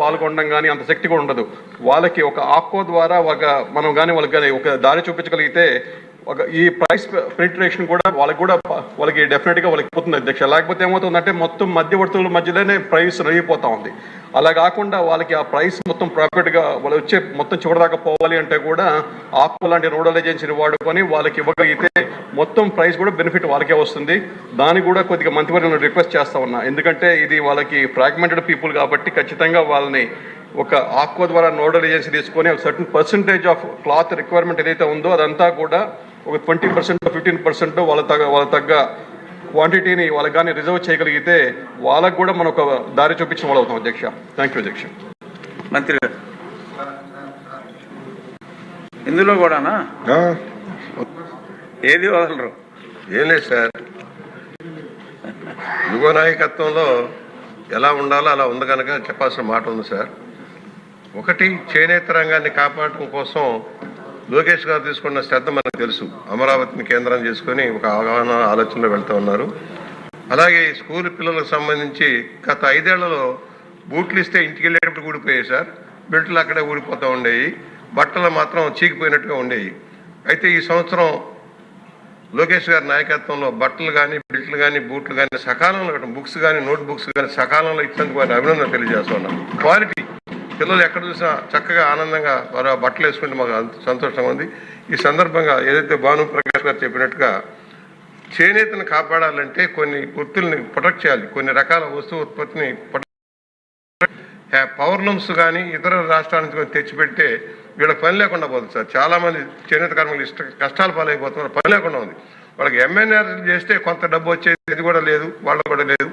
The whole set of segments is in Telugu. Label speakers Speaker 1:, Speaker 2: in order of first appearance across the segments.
Speaker 1: పాల్గొనడం కానీ అంత శక్తి కూడా ఉండదు. వాళ్ళకి ఒక ఆప్కో ద్వారా ఒక మనం కానీ వాళ్ళకి కానీ ఒక దారి చూపించగలిగితే ఒక ఈ ప్రైస్ పెనిట్రేషన్ కూడా వాళ్ళకి కూడా వాళ్ళకి డెఫినెట్గా వాళ్ళకి పోతుంది అధ్యక్ష. లేకపోతే ఏమవుతుందంటే మొత్తం మధ్యవర్తుల మధ్యలోనే ప్రైస్ రగిపోతా ఉంది. అలా కాకుండా వాళ్ళకి ఆ ప్రైస్ మొత్తం ప్రాఫిట్గా వాళ్ళు వచ్చే మొత్తం చివరిదాకా పోవాలి అంటే కూడా ఆప్కో లాంటి నోడల్ ఏజెన్సీని వాడుకొని వాళ్ళకి ఇవ్వగలిగితే మొత్తం ప్రైస్ కూడా బెనిఫిట్ వాళ్ళకే వస్తుంది. దానికి కూడా కొద్దిగా మంత్రివర్గం రిక్వెస్ట్ చేస్తా ఉన్నా. ఎందుకంటే ఇది వాళ్ళకి ఫ్రాగ్మెంటెడ్ పీపుల్ కాబట్టి ఖచ్చితంగా వాళ్ళని ఒక ఆక్వా ద్వారా నోడల్ ఏజెన్సీ తీసుకొని ఒక certain percentage of cloth requirement ఏదైతే ఉందో అదంతా కూడా ఒక ట్వంటీ పర్సెంట్ ఫిఫ్టీన్ పర్సెంట్ వాళ్ళ తగ్గ వాళ్ళ తగ్గ క్వాంటిటీని వాళ్ళకి కానీ రిజర్వ్ చేయగలిగితే వాళ్ళకు కూడా మనం ఒక దారి చూపించిన వాళ్ళు అవుతాం అధ్యక్ష. థ్యాంక్ యూ అధ్యక్ష.
Speaker 2: మంత్రి గారు. ఇందులో కూడానా?
Speaker 3: ఆ,
Speaker 2: ఏది వదలరు?
Speaker 3: ఏం లేదు సార్. యువ నాయకత్వంలో ఎలా ఉండాలో అలా ఉంది కనుక చెప్పాల్సిన మాట ఉంది సార్. ఒకటి చేనేత రంగాన్ని కాపాడటం కోసం లోకేష్ గారు తీసుకున్న శ్రద్ధ మనకు తెలుసు. అమరావతిని కేంద్రం చేసుకొని ఒక అవగాహన ఆలోచనలో వెళ్తూ ఉన్నారు. అలాగే ఈ స్కూల్ పిల్లలకు సంబంధించి గత ఐదేళ్ళలో బూట్లు ఇస్తే ఇంటికి వెళ్ళేటప్పుడు ఊడిపోయాయి సార్. బెల్ట్లు అక్కడే ఊడిపోతూ ఉండేవి. బట్టలు మాత్రం చీకిపోయినట్టుగా ఉండేవి. అయితే ఈ సంవత్సరం లోకేష్ గారి నాయకత్వంలో బట్టలు కానీ బెల్ట్లు కానీ బూట్లు కానీ సకాలంలో బుక్స్ కానీ నోట్ బుక్స్ కానీ సకాలంలో ఇచ్చినందుకు వారిని అభినందన తెలియజేస్తున్నాం క్వాలిటీ పిల్లలు ఎక్కడ చూసినా చక్కగా ఆనందంగా వారు బట్టలు వేసుకుంటే మాకు సంతోషంగా ఉంది. ఈ సందర్భంగా ఏదైతే భాను ప్రకాష్ గారు చెప్పినట్టుగా చేనేతను కాపాడాలంటే కొన్ని వృత్తుల్ని ప్రొటెక్ట్ చేయాలి. కొన్ని రకాల వస్తువు ఉత్పత్తిని పవర్ లూమ్స్ కానీ ఇతర రాష్ట్రాల నుంచి కొన్ని తెచ్చిపెడితే వీళ్ళకి పని లేకుండా పోతుంది సార్. చాలామంది చేనేత కార్మికులు ఇష్ట కష్టాలు పాలైపోతున్నారు. పని లేకుండా ఉంది. వాళ్ళకి ఎంఎన్ఆర్ చేస్తే కొంత డబ్బు వచ్చేది ఇది కూడా లేదు వాళ్ళకు కూడా లేదు.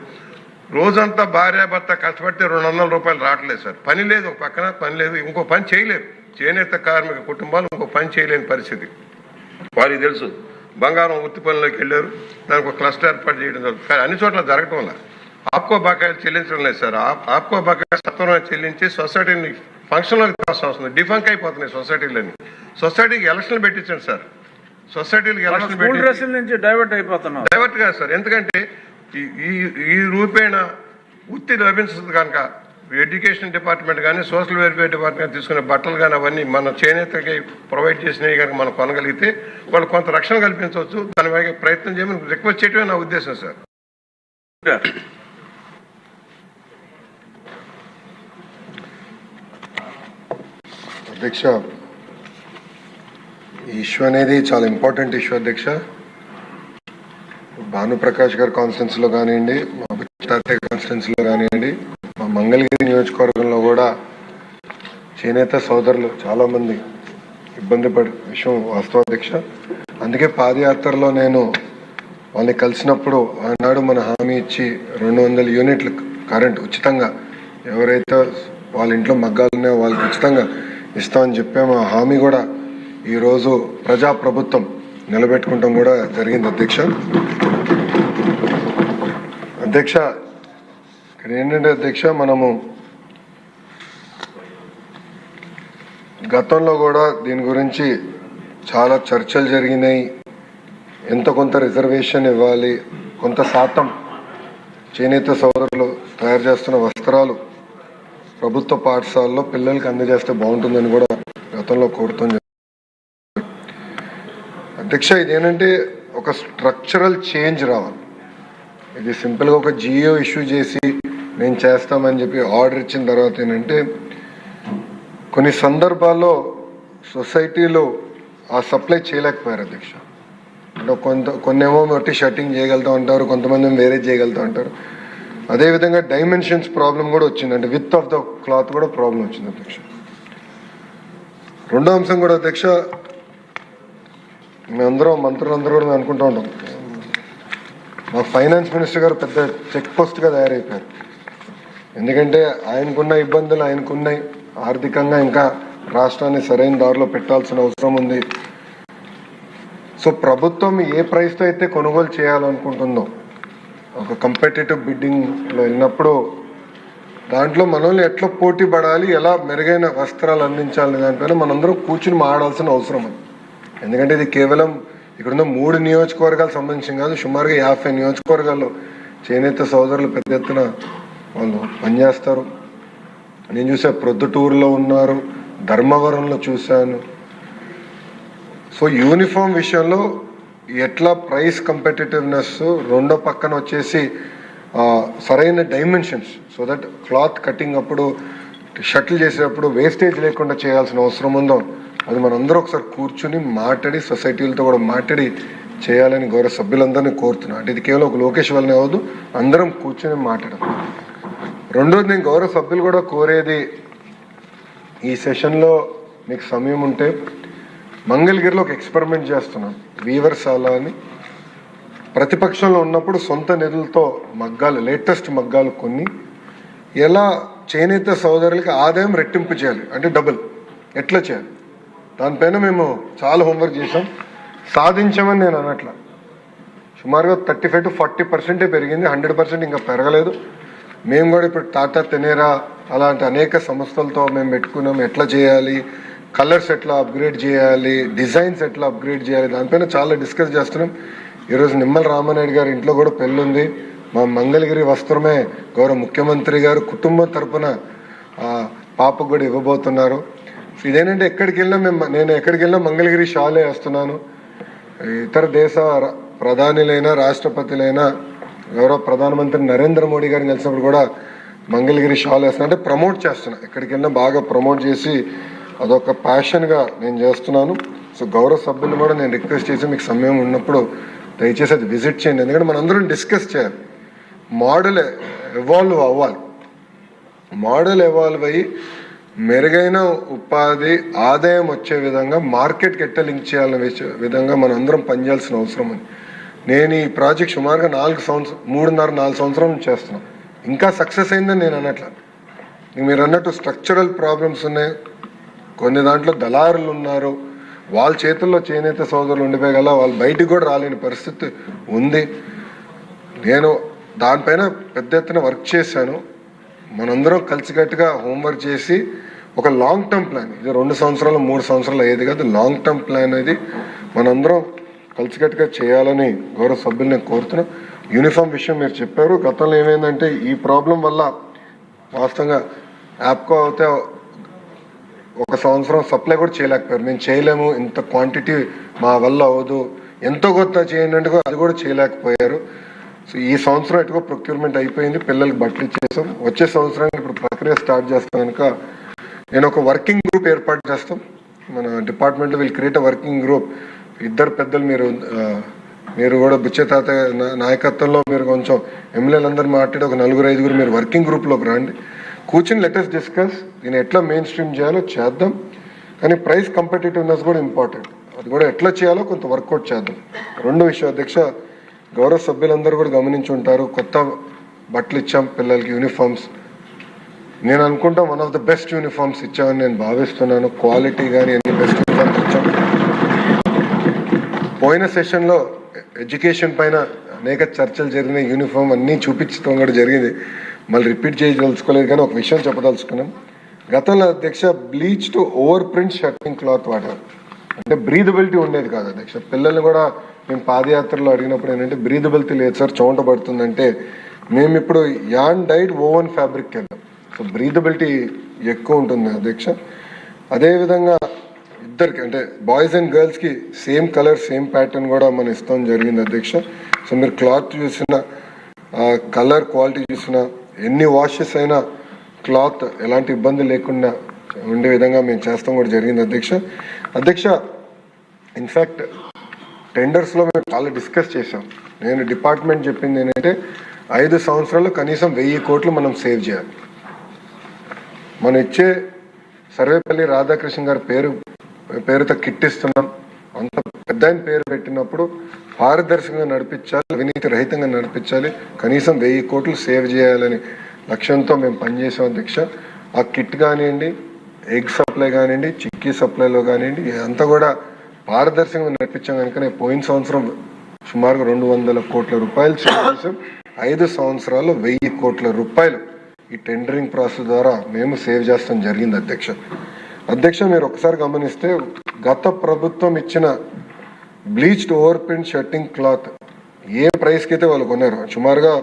Speaker 3: రోజంతా భార్య భర్త కష్టపడితే రెండు వందల రూపాయలు రావట్లేదు సార్. పని లేదు ఒక పక్కన పని లేదు ఇంకో పని చేయలేరు. చేనేత కార్మిక కుటుంబాలు ఇంకో పని చేయలేని పరిస్థితి. వారికి తెలుసు బంగారం వృత్తి పనులకు వెళ్ళారు దానికి ఒక క్లస్టర్ ఏర్పాటు చేయడం జరుగుతుంది. కానీ అన్ని చోట్ల జరగటం వల్ల ఆప్కో బకాయిలు చెల్లించడం లేదు సార్. ఆప్- ఆప్కో బకాయిలు సత్వరంగా చెల్లించి సొసైటీని ఫంక్షన్లోకి తీసుకోవాల్సిన వస్తుంది డిఫంక్ అయిపోతున్నాయి సొసైటీలని సొసైటీకి ఎలక్షన్లు పెట్టించండి సార్. సొసైటీలకు ఎలక్షన్
Speaker 2: డైవర్ట్ అయిపోతున్నాం.
Speaker 3: డైవర్ట్ కాదు సార్. ఎందుకంటే ఈ- ఈ ఈ రూపేణ వృత్తి లభించదు కనుక ఎడ్యుకేషన్ డిపార్ట్మెంట్ కానీ సోషల్ వెల్ఫేర్ డిపార్ట్మెంట్ తీసుకునే బట్టలు కానీ అవన్నీ మన చేనేతకి ప్రొవైడ్ చేసినవి కనుక మనం కొనగలిగితే వాళ్ళు కొంత రక్షణ కల్పించవచ్చు. దాని ప్రయత్నం చేయమని రిక్వెస్ట్ చేయడమే నా ఉద్దేశం సార్.
Speaker 4: అధ్యక్ష ఈ ఇష్యూ అనేది చాలా ఇంపార్టెంట్ ఇష్యూ అధ్యక్ష. భానుప్రకాష్ గారి కాన్స్టిట్యున్సీలో కానివ్వండి మా తాతయ్య కాన్స్టిట్యున్సీలో కానివ్వండి మా మంగళగిరి నియోజకవర్గంలో కూడా చేనేత సోదరులు చాలామంది ఇబ్బంది పడి విషయం వాస్తవాధ్యక్ష అందుకే పాదయాత్రలో నేను వాళ్ళని కలిసినప్పుడు ఆనాడు మన హామీ ఇచ్చి రెండు వందల యూనిట్లు కరెంట్ ఉచితంగా ఎవరైతే వాళ్ళ ఇంట్లో మగ్గాలు ఉన్నాయో వాళ్ళకి ఉచితంగా ఇస్తామని చెప్పాము ఆ హామీ కూడా ఈరోజు ప్రజా ప్రభుత్వం నిలబెట్టుకుంటాం కూడా జరిగింది అధ్యక్ష అధ్యక్ష ఇక్కడ ఏంటంటే అధ్యక్ష మనము గతంలో కూడా దీని గురించి చాలా చర్చలు జరిగినాయి. ఎంత కొంత రిజర్వేషన్ ఇవ్వాలి కొంత శాతం చేనేత సోదరులు తయారు చేస్తున్న వస్త్రాలు ప్రభుత్వ పాఠశాలలో పిల్లలకి అందజేస్తే బాగుంటుందని కూడా గతంలో కోరుతుంది. అధ్యక్ష ఇదేంటంటే ఒక స్ట్రక్చరల్ చేంజ్ రావాలి. ఇది సింపుల్గా ఒక జియో ఇష్యూ చేసి నేను చేస్తామని చెప్పి ఆర్డర్ ఇచ్చిన తర్వాత ఏంటంటే కొన్ని సందర్భాల్లో సొసైటీలో ఆ సప్లై చేయలేకపోయారు అధ్యక్ష. అంటే కొంత కొన్నేమో బట్టి షట్టింగ్ చేయగలుగుతా ఉంటారు కొంతమంది వేరే చేయగలుగుతూ ఉంటారు. అదేవిధంగా డైమెన్షన్స్ ప్రాబ్లం కూడా వచ్చింది. అంటే విత్ ఆఫ్ ద క్లాత్ కూడా ప్రాబ్లం వచ్చింది అధ్యక్ష. రెండో అంశం కూడా అధ్యక్ష మేమందరం మంత్రులందరూ కూడా మేము అనుకుంటూ ఉంటాం. మా ఫైనాన్స్ మినిస్టర్ గారు పెద్ద చెక్ పోస్ట్గా తయారైపోయారు. ఎందుకంటే ఆయనకున్న ఇబ్బందులు ఆయనకున్నాయి. ఆర్థికంగా ఇంకా రాష్ట్రాన్ని సరైన దారిలో పెట్టాల్సిన అవసరం ఉంది. సో ప్రభుత్వం ఏ ప్రైస్తో అయితే కొనుగోలు చేయాలనుకుంటుందో ఒక కంపెటేటివ్ బిడ్డింగ్లో వెళ్ళినప్పుడు దాంట్లో మనల్ని ఎట్లా పోటీ పడాలి ఎలా మెరుగైన వస్త్రాలు అందించాలి దానిపైన మనందరం కూర్చుని మాడాల్సిన అవసరం ఎందుకంటే ఇది కేవలం ఇక్కడున్న మూడు నియోజకవర్గాలకు సంబంధించి కాదు సుమారుగా యాభై నియోజకవర్గాల్లో చేనేత సోదరులు పెద్ద ఎత్తున వాళ్ళు పనిచేస్తారు. నేను చూసా ప్రొద్దుటూరులో ఉన్నారు ధర్మవరంలో చూశాను. సో యూనిఫామ్ విషయంలో ఎట్లా ప్రైస్ కంపెటేటివ్నెస్ రెండో పక్కన వచ్చేసి సరైన dimensions so that cloth cutting అప్పుడు షటిల్ చేసేటప్పుడు వేస్టేజ్ లేకుండా చేయాల్సిన అవసరం ఉందో అది మనందరూ ఒకసారి కూర్చుని మాట్లాడి సొసైటీలతో కూడా మాట్లాడి చేయాలని గౌరవ సభ్యులందరినీ కోరుతున్నాను. అంటే ఇది కేవలం ఒక లోకేష్ వల్లనే అవ్వదు అందరం కూర్చొని మాట్లాడడం రెండోది నేను గౌరవ సభ్యులు కూడా కోరేది ఈ సెషన్లో మీకు సమయం ఉంటే మంగళగిరిలో ఒక ఎక్స్పెరిమెంట్ చేస్తున్నాం వీవర్శాల అని. ప్రతిపక్షంలో ఉన్నప్పుడు సొంత నిధులతో మగ్గాలు లేటెస్ట్ మగ్గాలు కొన్ని. ఎలా చేనేత సోదరులకి ఆదాయం రెట్టింపు చేయాలి అంటే డబుల్ ఎట్లా చేయాలి? దానిపైన మేము చాలా హోంవర్క్ చేసాం సాధించామని నేను అనట్ల. సుమారుగా థర్టీ ఫైవ్ టు ఫార్టీ పర్సెంటే పెరిగింది. హండ్రెడ్ పర్సెంట్ ఇంకా పెరగలేదు. మేము కూడా ఇప్పుడు టాటా తెనేరా అలాంటి అనేక సంస్థలతో మేము పెట్టుకున్నాం. ఎట్లా చేయాలి? కలర్స్ ఎట్లా అప్గ్రేడ్ చేయాలి? డిజైన్స్ ఎట్లా అప్గ్రేడ్ చేయాలి? దానిపైన చాలా డిస్కస్ చేస్తున్నాం. ఈరోజు నిమ్మల రామానాయుడు గారి ఇంట్లో కూడా పెళ్ళి ఉంది. మా మంగళగిరి వస్త్రమే గౌరవ ముఖ్యమంత్రి గారు కుటుంబం తరపున ఆ, పాపకు కూడా ఇవ్వబోతున్నారు. సో ఇదేంటంటే ఎక్కడికి వెళ్ళినా మేము నేను ఎక్కడికి వెళ్ళినా మంగళగిరి షాలే వేస్తున్నాను. ఇతర దేశ ప్రధానిలైనా ప్రధానులైనా రాష్ట్రపతులైనా గౌరవ ప్రధానమంత్రి నరేంద్ర మోడీ గారిని కలిసినప్పుడు కూడా మంగళగిరి షాల్ వేస్తున్నా. అంటే ప్రమోట్ చేస్తున్నా. ఎక్కడికి వెళ్ళినా బాగా ప్రమోట్ చేసి అదొక ప్యాషన్గా నేను చేస్తున్నాను. సో గౌరవ సభ్యులు కూడా నేను రిక్వెస్ట్ చేసి మీకు సమయం ఉన్నప్పుడు దయచేసి అది విజిట్ చేయండి. ఎందుకంటే మనందరం డిస్కస్ చేయాలి. మోడల్ ఎవాల్వ్ అవ్వాలి. మోడల్ ఎవాల్వ్ అయ్యి మెరుగైన ఉపాధి ఆదాయం వచ్చే విధంగా మార్కెట్కి ఎట్ట లింక్ చేయాలనే విధంగా మనం అందరం పనిచేయాల్సిన అవసరం ఉంది నేను ఈ ప్రాజెక్ట్ సుమారుగా నాలుగు సంవత్సరం మూడున్నర నాలుగు సంవత్సరం చేస్తున్నాను ఇంకా సక్సెస్ అయిందని నేను అనట్లా. మీరు అన్నట్టు స్ట్రక్చరల్ ప్రాబ్లమ్స్ ఉన్నాయి. కొన్ని దాంట్లో దళారులు ఉన్నారు. వాళ్ళ చేతుల్లో చేనేత సోదరులు ఉండిపోయగల వాళ్ళు బయటికి కూడా రాలేని పరిస్థితి ఉంది. నేను దానిపైన పెద్ద ఎత్తున వర్క్ చేశాను. మనందరం కలిసికట్టుగా హోంవర్క్ చేసి ఒక లాంగ్ టర్మ్ ప్లాన్ ఇది రెండు సంవత్సరాలు మూడు సంవత్సరాలు అయ్యేది కాదు. లాంగ్ టర్మ్ ప్లాన్ అనేది మనందరం కలిసికట్టుగా చేయాలని గౌరవ సభ్యులు నేను కోరుతున్నా. యూనిఫామ్ విషయం మీరు చెప్పారు. గతంలో ఏమైందంటే ఈ ప్రాబ్లం వల్ల వాస్తవంగా యాప్కో అయితే ఒక సంవత్సరం సప్లై కూడా చేయలేకపోయారు. మేము చేయలేము. ఇంత క్వాంటిటీ మా వల్ల అవ్వదు. ఎంతో కొత్త చేయండి అది కూడా చేయలేకపోయారు. సో ఈ సంవత్సరం ఎటుకో ప్రొక్యూర్మెంట్ అయిపోయింది. పిల్లలకి బట్టలు ఇచ్చేసాం. వచ్చే సంవత్సరానికి ఇప్పుడు ప్రక్రియ స్టార్ట్ చేస్తాం కనుక నేను ఒక వర్కింగ్ గ్రూప్ ఏర్పాటు చేస్తాం. మన department will create a working group ఇద్దరు పెద్దలు మీరు మీరు కూడా బుచ్చే తాత నాయకత్వంలో మీరు కొంచెం ఎమ్మెల్యేలందరూ మాట్లాడి ఒక నలుగురు ఐదుగురు మీరు వర్కింగ్ గ్రూప్లోకి రండి. కూర్చుని లెటెస్ట్ డిస్కస్ దీన్ని ఎట్లా మెయిన్ స్ట్రీమ్ చేయాలో చేద్దాం. కానీ ప్రైస్ కంపిటేటివ్నెస్ కూడా ఇంపార్టెంట్ అది కూడా ఎట్లా చేయాలో కొంత వర్కౌట్ చేద్దాం. రెండు విషయం అధ్యక్ష గౌరవ సభ్యులందరూ కూడా గమనించి ఉంటారు. కొత్త బట్టలు ఇచ్చాం పిల్లలకి యూనిఫామ్స్ నేను అనుకుంటా one of the best uniforms ఇచ్చామని నేను భావిస్తున్నాను. క్వాలిటీ కానీ అన్ని బెస్ట్ యూనిఫామ్స్ ఇచ్చాం. పోయిన సెషన్లో ఎడ్యుకేషన్ పైన అనేక చర్చలు జరిగిన యూనిఫామ్ అన్నీ చూపించడం కూడా జరిగింది. మళ్ళీ రిపీట్ చేయదలుచుకోలేదు కానీ ఒక విషయం చెప్పదలుచుకున్నాం గతంలో అధ్యక్ష bleach to over print shirting cloth వాడారు. అంటే బ్రీదబిలిటీ ఉండేది కాదు అధ్యక్ష. పిల్లల్ని కూడా మేము పాదయాత్రలో అడిగినప్పుడు ఏంటంటే బ్రీదబిలిటీ లేదు సార్ చోంట పడుతుందంటే. మేము ఇప్పుడు an dyed woven fabric can so breathability ఎక్కువ ఉంటుంది అధ్యక్ష. అదేవిధంగా ఇద్దరికి అంటే బాయ్స్ అండ్ గర్ల్స్కి సేమ్ కలర్ సేమ్ ప్యాటర్న్ కూడా మనం ఇస్తాం జరిగింది అధ్యక్ష. సో మీరు క్లాత్ చూసిన కలర్ క్వాలిటీ చూసిన ఎన్ని వాషెస్ అయినా క్లాత్ ఎలాంటి ఇబ్బంది లేకుండా ఉండే విధంగా మేము చేస్తాం కూడా జరిగింది అధ్యక్ష. అధ్యక్ష ఇన్ఫ్యాక్ట్ టెండర్స్లో మేము చాలా డిస్కస్ చేసాం నేను డిపార్ట్మెంట్ చెప్పింది ఏంటంటే ఐదు సంవత్సరాలు కనీసం వెయ్యి కోట్లు మనం సేవ్ చేయాలి. మనం ఇచ్చే సర్వేపల్లి రాధాకృష్ణ గారి పేరు పేరుతో కిట్టిస్తున్నాం. అంత పెద్ద పేరు పెట్టినప్పుడు పారదర్శకంగా నడిపించాలి అవినీతి రహితంగా నడిపించాలి. కనీసం వెయ్యి కోట్లు సేవ్ చేయాలని లక్ష్యంతో మేము పనిచేసాం అధ్యక్ష. ఆ కిట్ కానివ్వండి ఎగ్ సప్లై కానివ్వండి చిక్కీ సప్లైలో కానివ్వండి అంతా కూడా పారదర్శకంగా నడిపించాం కనుక నేను పోయిన సంవత్సరం సుమారుగా రెండు వందల కోట్ల రూపాయలు చేసాం ఐదు సంవత్సరాల్లో వెయ్యి కోట్ల రూపాయలు ఈ టెండరింగ్ ప్రాసెస్ ద్వారా మేము సేవ్ చేస్తాం జరిగింది అధ్యక్ష. అధ్యక్ష మీరు ఒకసారి గమనిస్తే గత ప్రభుత్వం ఇచ్చిన bleached over print shirting cloth a ప్రైస్కి అయితే వాళ్ళు కొన్నారు సుమారుగా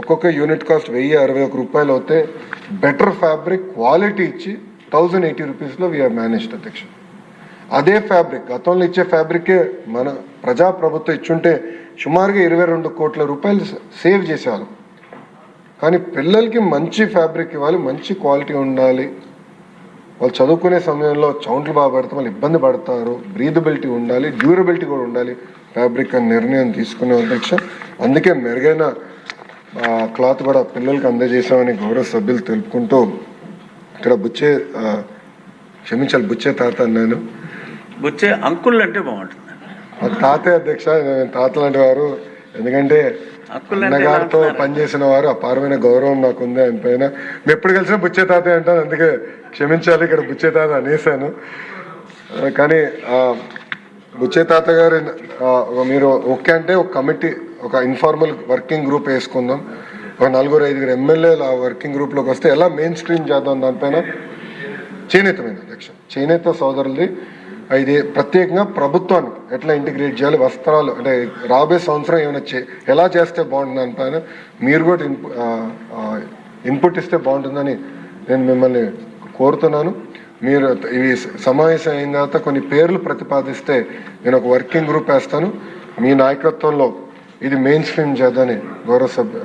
Speaker 4: ఒక్కొక్క యూనిట్ కాస్ట్ వెయ్యి అరవై ఒక రూపాయలు అవుతే బెటర్ ఫ్యాబ్రిక్ క్వాలిటీ ఇచ్చి థౌజండ్ ఎయిటీ రూపీస్లో వీఆర్ మేనేజ్డ్ అధ్యక్ష. అదే ఫ్యాబ్రిక్ గతంలో ఇచ్చే ఫ్యాబ్రికే మన ప్రజా ప్రభుత్వం ఇచ్చుంటే సుమారుగా ఇరవై రెండు కోట్ల రూపాయలు సేవ్ చేసేవాళ్ళం. కానీ పిల్లలకి మంచి ఫ్యాబ్రిక్ ఇవ్వాలి మంచి క్వాలిటీ ఉండాలి. వాళ్ళు చదువుకునే సమయంలో చౌంట్లు బాగా పడితే వాళ్ళు ఇబ్బంది పడతారు. బ్రీదబిలిటీ ఉండాలి డ్యూరబిలిటీ కూడా ఉండాలి. ఫ్యాబ్రిక్ అని నిర్ణయం తీసుకునే అధ్యక్ష. అందుకే మెరుగైన క్లాత్ కూడా పిల్లలకి అందజేసామని గౌరవ సభ్యులు తెలుపుకుంటూ ఇక్కడ బుచ్చే క్షమించాలి బుచ్చే తాత అన్నాను.
Speaker 2: వచ్చే అంకుల్ అంటే బాగుంటుంది.
Speaker 4: తాతే అధ్యక్ష నేను తాత లాంటి వారు. ఎందుకంటే అన్నగారితో? పనిచేసిన వారు అపారమైన గౌరవం నాకు ఉంది ఆయన పైన మేము ఎప్పుడు కలిసినా బుచ్చే తాతే అంటాను అందుకే క్షమించాలి ఇక్కడ బుచ్చే తాత అనేసాను కానీ ఆ, బుచ్చే తాత గారు మీరు ఓకే అంటే ఒక కమిటీ ఒక ఇన్ఫార్మల్ వర్కింగ్ గ్రూప్ వేసుకుందాం. ఒక నలుగురు ఐదుగురు ఎమ్మెల్యేలు ఆ వర్కింగ్ గ్రూప్లోకి వస్తే ఎలా మెయిన్ స్ట్రీమ్ చేద్దాం దానిపైన చేనేతమైన అధ్యక్ష. చేనేత సోదరులది. ఇది ప్రత్యేకంగా ప్రభుత్వానికి ఎట్లా ఇంటిగ్రేట్ చేయాలి? వస్త్రాలు అంటే రాబోయే సంవత్సరం ఏమైనా ఎలా చేస్తే బాగుంటుంది పైన మీరు కూడా ఇన్పుట్ ఇస్తే బాగుంటుందని నేను మిమ్మల్ని కోరుతున్నాను. మీరు ఇవి సమావేశం అయిన తర్వాత కొన్ని పేర్లు ప్రతిపాదిస్తే నేను ఒక వర్కింగ్ గ్రూప్ వేస్తాను. మీ నాయకత్వంలో ఇది మెయిన్ స్ట్రీమ్ చేద్దని గౌరవ సభ్యు